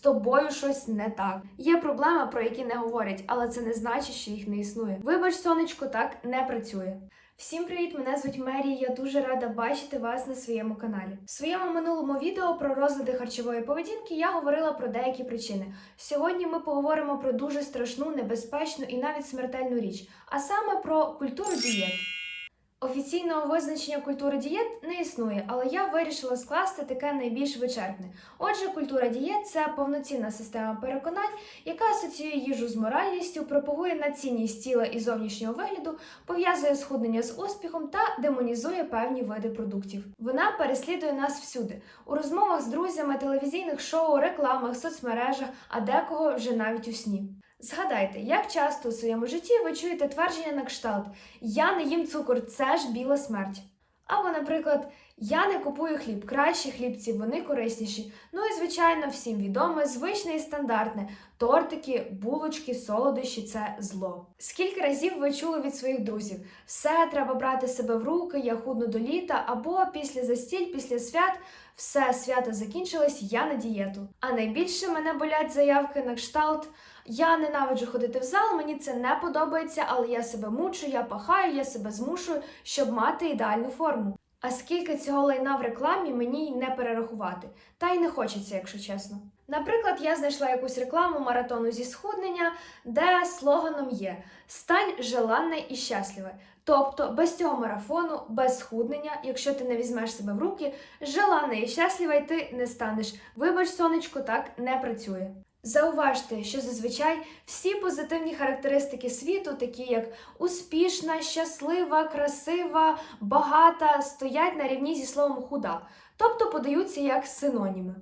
тобою щось не так. Є проблема, про які не говорять, але це не значить, що їх не існує. Вибач, сонечко, так не працює. Всім привіт! Мене звуть Мері. Я дуже рада бачити вас на своєму каналі. В своєму минулому відео про розлади харчової поведінки я говорила про деякі причини. Сьогодні ми поговоримо про дуже страшну, небезпечну і навіть смертельну річ, а саме про культуру дієт. Офіційного визначення культури дієт не існує, але я вирішила скласти таке найбільш вичерпне. Отже, культура дієт це повноцінна система переконань, яка асоціює їжу з моральністю, пропагує націнність тіла і зовнішнього вигляду, пов'язує схуднення з успіхом та демонізує певні види продуктів. Вона переслідує нас всюди у розмовах з друзями, телевізійних шоу, рекламах, соцмережах, а декого вже навіть у сні. Згадайте, як часто у своєму житті ви чуєте твердження на кшталт Я не їм цукор, це ж біла смерть. Або, наприклад, я не купую хліб, кращі хлібці, вони корисніші. Ну і, звичайно, всім відоме, звичне і стандартне тортики, булочки, солодощі це зло. Скільки разів ви чули від своїх друзів: все треба брати себе в руки, я худну до літа, або після застіль, після свят, все свято закінчилось, я на дієту. А найбільше мене болять заявки на кшталт. Я ненавиджу ходити в зал, мені це не подобається, але я себе мучу, я пахаю, я себе змушую, щоб мати ідеальну форму. А скільки цього лайна в рекламі мені не перерахувати, та й не хочеться, якщо чесно. Наприклад, я знайшла якусь рекламу маратону зі схуднення, де слоганом є Стань желанне і щасливе. Тобто без цього марафону, без схуднення, якщо ти не візьмеш себе в руки, желанне і щасливе ти не станеш. Вибач, сонечко, так не працює. Зауважте, що зазвичай всі позитивні характеристики світу, такі як успішна, щаслива, красива, багата, стоять на рівні зі словом худа, тобто подаються як синоніми.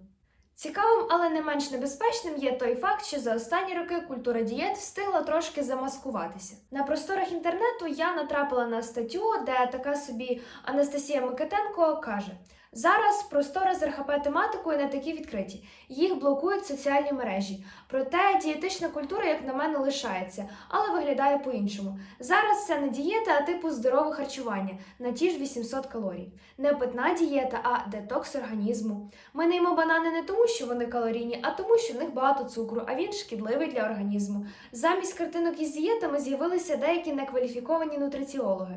Цікавим, але не менш небезпечним є той факт, що за останні роки культура дієт встигла трошки замаскуватися. На просторах інтернету я натрапила на статтю, де така собі Анастасія Микитенко каже. Зараз простори з РХП тематикою не такі відкриті, їх блокують соціальні мережі. Проте дієтична культура, як на мене, лишається, але виглядає по-іншому. Зараз це не дієта, а типу здорове харчування на ті ж 800 калорій. Не питна дієта, а детокс організму. Ми не їмо банани не тому, що вони калорійні, а тому, що в них багато цукру, а він шкідливий для організму. Замість картинок із дієтами з'явилися деякі некваліфіковані нутриціологи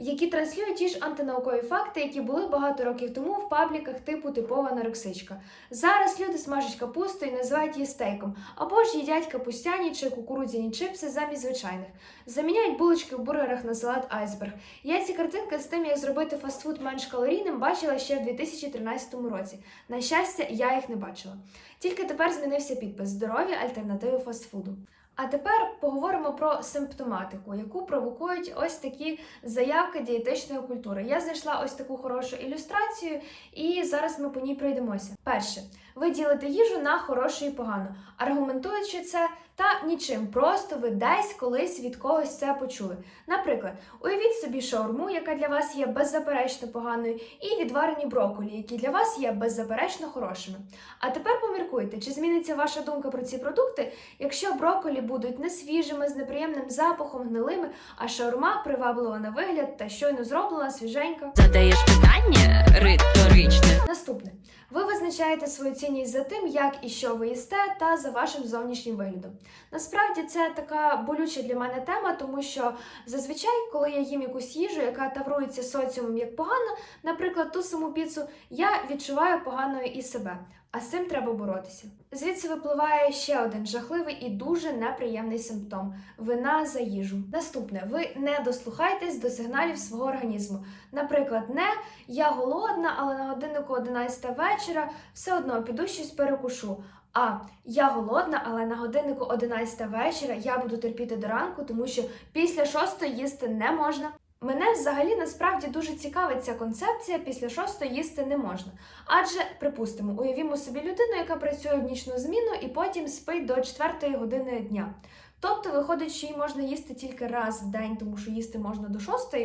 які транслюють ті ж антинаукові факти, які були багато років тому в пабліках типу типова анорексичка. Зараз люди смажать капусту і називають її стейком, або ж їдять капустяні чи кукурудзяні чипси замість звичайних, заміняють булочки в бургерах на салат айсберг. Я ці картинки з тим, як зробити фастфуд менш калорійним, бачила ще в 2013 році. На щастя, я їх не бачила. Тільки тепер змінився підпис Здорові альтернативи фастфуду. А тепер поговоримо про симптоматику, яку провокують ось такі заявки дієтичної культури. Я знайшла ось таку хорошу ілюстрацію, і зараз ми по ній пройдемося. Перше, ви ділите їжу на хорошу і погану, аргументуючи це та нічим, просто ви десь колись від когось це почули. Наприклад, уявіть собі шаурму, яка для вас є беззаперечно поганою, і відварені брокколі, які для вас є беззаперечно хорошими. А тепер поміркуйте, чи зміниться ваша думка про ці продукти, якщо брокколі будуть несвіжими, з неприємним запахом, гнилими, а шаурма приваблива на вигляд та щойно зроблена свіженька. Задаєш питання риторичне. Наступне. Ви визначаєте свою цінність за тим, як і що ви їсте, та за вашим зовнішнім виглядом. Насправді це така болюча для мене тема, тому що зазвичай, коли я їм якусь їжу, яка таврується соціумом як погано, наприклад, ту саму піцу, я відчуваю поганою і себе. А з цим треба боротися. Звідси випливає ще один жахливий і дуже неприємний симптом вина за їжу. Наступне, ви не дослухаєтесь до сигналів свого організму. Наприклад, не я голодна, але на годиннику 11 вечора все одно піду щось перекушу. А я голодна, але на годиннику 11 вечора я буду терпіти до ранку, тому що після 6 їсти не можна. Мене взагалі насправді дуже цікавить ця концепція після шостої їсти не можна. Адже, припустимо, уявімо собі людину, яка працює в нічну зміну і потім спить до 4 години дня. Тобто виходить, що їй можна їсти тільки раз в день, тому що їсти можна до 6.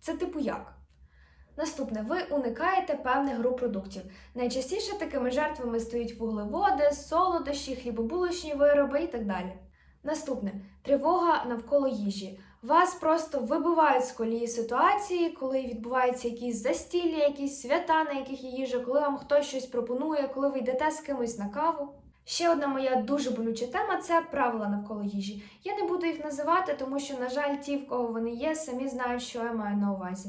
Це типу як? Наступне, ви уникаєте певних груп продуктів. Найчастіше такими жертвами стають вуглеводи, солодощі, хлібобулочні вироби і так далі. Наступне тривога навколо їжі. Вас просто вибивають з колії ситуації, коли відбуваються якісь застілля, якісь свята, на яких є їжа, коли вам хтось щось пропонує, коли ви йдете з кимось на каву. Ще одна моя дуже болюча тема це правила навколо їжі. Я не буду їх називати, тому що, на жаль, ті, в кого вони є, самі знають, що я маю на увазі.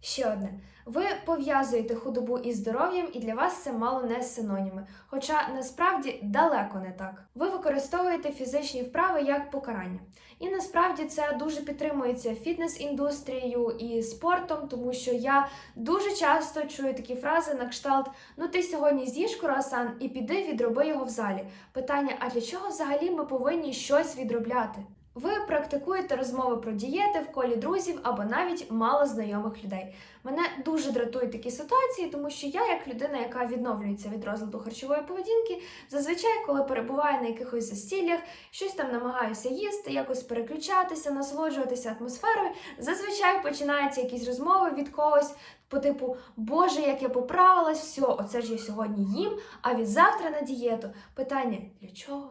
Ще одне. Ви пов'язуєте худобу із здоров'ям, і для вас це мало не синоніми. Хоча насправді далеко не так. Ви використовуєте фізичні вправи як покарання. І насправді це дуже підтримується фітнес-індустрією і спортом, тому що я дуже часто чую такі фрази на кшталт: ну ти сьогодні з'їж круасан і піди відроби його в залі. Питання: а для чого взагалі ми повинні щось відробляти? Ви практикуєте розмови про дієти в колі друзів або навіть мало знайомих людей. Мене дуже дратують такі ситуації, тому що я, як людина, яка відновлюється від розладу харчової поведінки, зазвичай, коли перебуваю на якихось застіллях, щось там намагаюся їсти, якось переключатися, насолоджуватися атмосферою. Зазвичай починаються якісь розмови від когось. По типу, Боже, як я поправилась, все, оце ж я сьогодні їм, а від завтра на дієту. Питання для чого?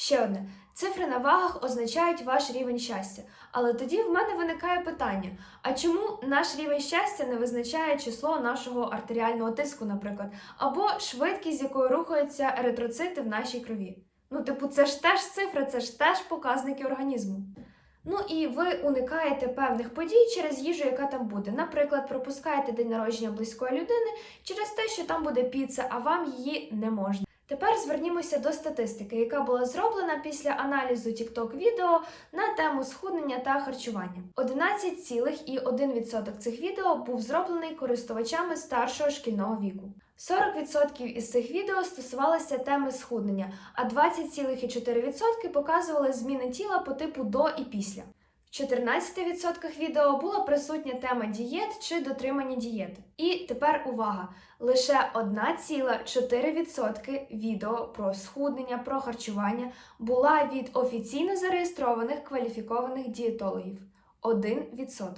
Ще одне. Цифри на вагах означають ваш рівень щастя. Але тоді в мене виникає питання: а чому наш рівень щастя не визначає число нашого артеріального тиску, наприклад, або швидкість, з якою рухаються еритроцити в нашій крові? Ну, типу, це ж теж цифри, це ж теж показники організму. Ну і ви уникаєте певних подій через їжу, яка там буде. Наприклад, пропускаєте день народження близької людини через те, що там буде піца, а вам її не можна. Тепер звернімося до статистики, яка була зроблена після аналізу TikTok відео на тему схуднення та харчування. 11,1% цих відео був зроблений користувачами старшого шкільного віку. 40% із цих відео стосувалися теми схуднення, а 20,4% показували зміни тіла по типу до і після. В 14% відео була присутня тема дієт чи дотримання дієти. І тепер увага! Лише 1,4% відео про схуднення, про харчування була від офіційно зареєстрованих кваліфікованих дієтологів. 1%.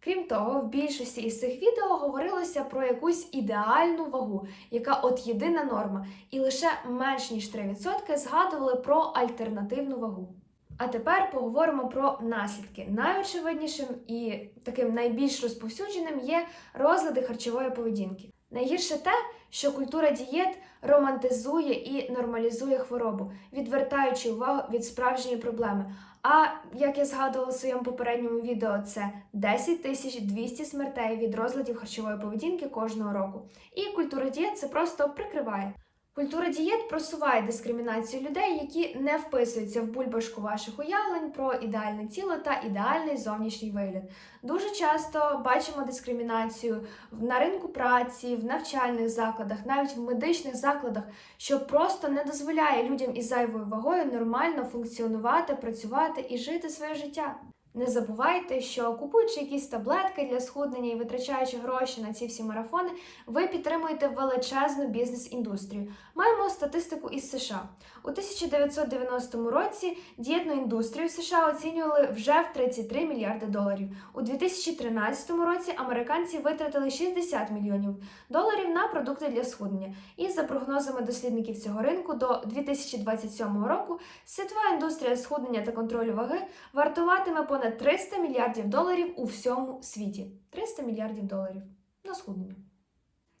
Крім того, в більшості із цих відео говорилося про якусь ідеальну вагу, яка от єдина норма, і лише менш ніж 3% згадували про альтернативну вагу. А тепер поговоримо про наслідки. Найочевиднішим і таким найбільш розповсюдженим є розлади харчової поведінки. Найгірше те, що культура дієт романтизує і нормалізує хворобу, відвертаючи увагу від справжньої проблеми. А як я згадувала в своєму попередньому відео, це 10 тисяч 200 смертей від розладів харчової поведінки кожного року. І культура дієт це просто прикриває. Культура дієт просуває дискримінацію людей, які не вписуються в бульбашку ваших уявлень про ідеальне тіло та ідеальний зовнішній вигляд. Дуже часто бачимо дискримінацію на ринку праці, в навчальних закладах, навіть в медичних закладах, що просто не дозволяє людям із зайвою вагою нормально функціонувати, працювати і жити своє життя. Не забувайте, що купуючи якісь таблетки для схуднення і витрачаючи гроші на ці всі марафони, ви підтримуєте величезну бізнес-індустрію. Маємо статистику із США. У 1990 році дієтну індустрію США оцінювали вже в 33 мільярди доларів. У 2013 році американці витратили 60 мільйонів доларів на продукти для схуднення. І за прогнозами дослідників цього ринку, до 2027 року світова індустрія схуднення та контролю ваги вартуватиме понад 300 мільярдів доларів у всьому світі. 300 мільярдів доларів на схуднення.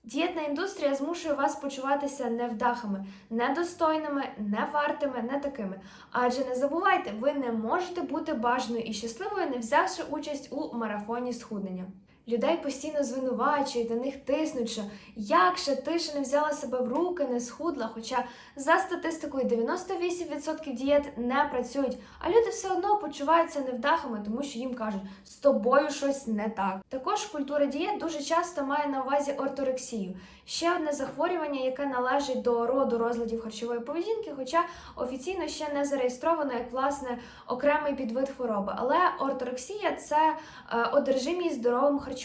Дієтна індустрія змушує вас почуватися невдахами, недостойними, невартими, не такими. Адже не забувайте, ви не можете бути бажаною і щасливою, не взявши участь у марафоні схуднення. Людей постійно звинувачують, на них тиснуть, що як же ти ще не взяла себе в руки, не схудла. Хоча за статистикою 98% дієт не працюють, а люди все одно почуваються невдахами, тому що їм кажуть, з тобою щось не так. Також культура дієт дуже часто має на увазі орторексію. Ще одне захворювання, яке належить до роду розладів харчової поведінки, хоча офіційно ще не зареєстровано як власне окремий підвид хвороби. Але орторексія це е, одержимість здоровим харчуванням.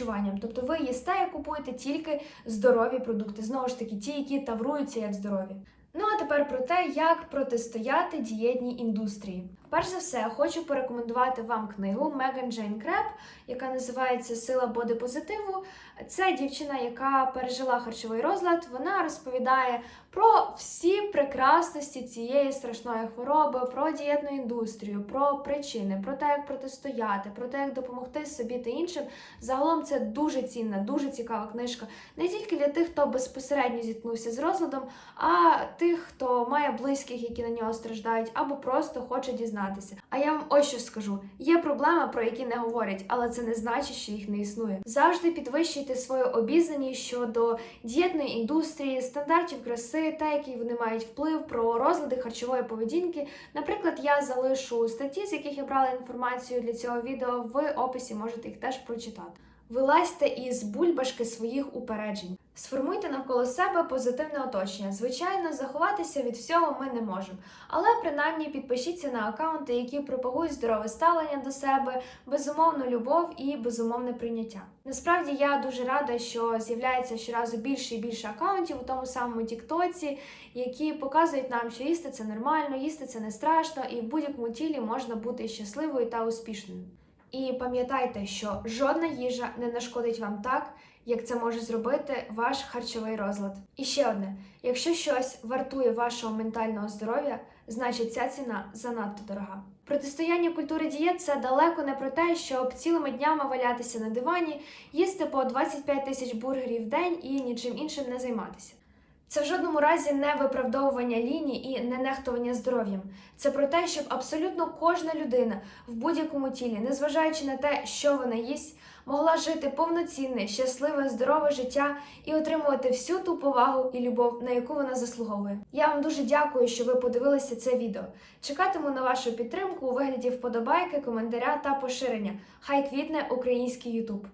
Тобто ви їсте і купуєте тільки здорові продукти, знову ж таки, ті, які тавруються як здорові. Ну а тепер про те, як протистояти дієтній індустрії. Перш за все, хочу порекомендувати вам книгу Меган Джейн Креп, яка називається Сила бодипозитиву. Це дівчина, яка пережила харчовий розлад. Вона розповідає про всі прекрасності цієї страшної хвороби, про дієтну індустрію, про причини, про те, як протистояти, про те, як допомогти собі та іншим. Загалом це дуже цінна, дуже цікава книжка. Не тільки для тих, хто безпосередньо зіткнувся з розладом, а тих, хто має близьких, які на нього страждають, або просто хоче дізнатися. А я вам ось що скажу: є проблеми, про які не говорять, але це не значить, що їх не існує. Завжди підвищуйте свою обізнаність щодо дієтної індустрії, стандартів краси та який вони мають вплив про розлади харчової поведінки. Наприклад, я залишу статті, з яких я брала інформацію для цього відео в описі, можете їх теж прочитати. Вилазьте із бульбашки своїх упереджень. Сформуйте навколо себе позитивне оточення. Звичайно, заховатися від всього ми не можемо. Але принаймні підпишіться на аккаунти, які пропагують здорове ставлення до себе, безумовну любов і безумовне прийняття. Насправді я дуже рада, що з'являється щоразу більше і більше аккаунтів у тому самому Тіктоці, які показують нам, що їсти це нормально, їсти це не страшно, і в будь-якому тілі можна бути щасливою та успішною. І пам'ятайте, що жодна їжа не нашкодить вам так, як це може зробити ваш харчовий розлад. І ще одне: якщо щось вартує вашого ментального здоров'я, значить ця ціна занадто дорога. Протистояння культури дієт це далеко не про те, щоб цілими днями валятися на дивані, їсти по 25 тисяч бургерів в день і нічим іншим не займатися. Це в жодному разі не виправдовування лінії і не нехтування здоров'ям. Це про те, щоб абсолютно кожна людина в будь-якому тілі, незважаючи на те, що вона їсть, могла жити повноцінне, щасливе, здорове життя і отримувати всю ту повагу і любов, на яку вона заслуговує. Я вам дуже дякую, що ви подивилися це відео. Чекатиму на вашу підтримку у вигляді вподобайки, коментаря та поширення. Хай квітне український Ютуб.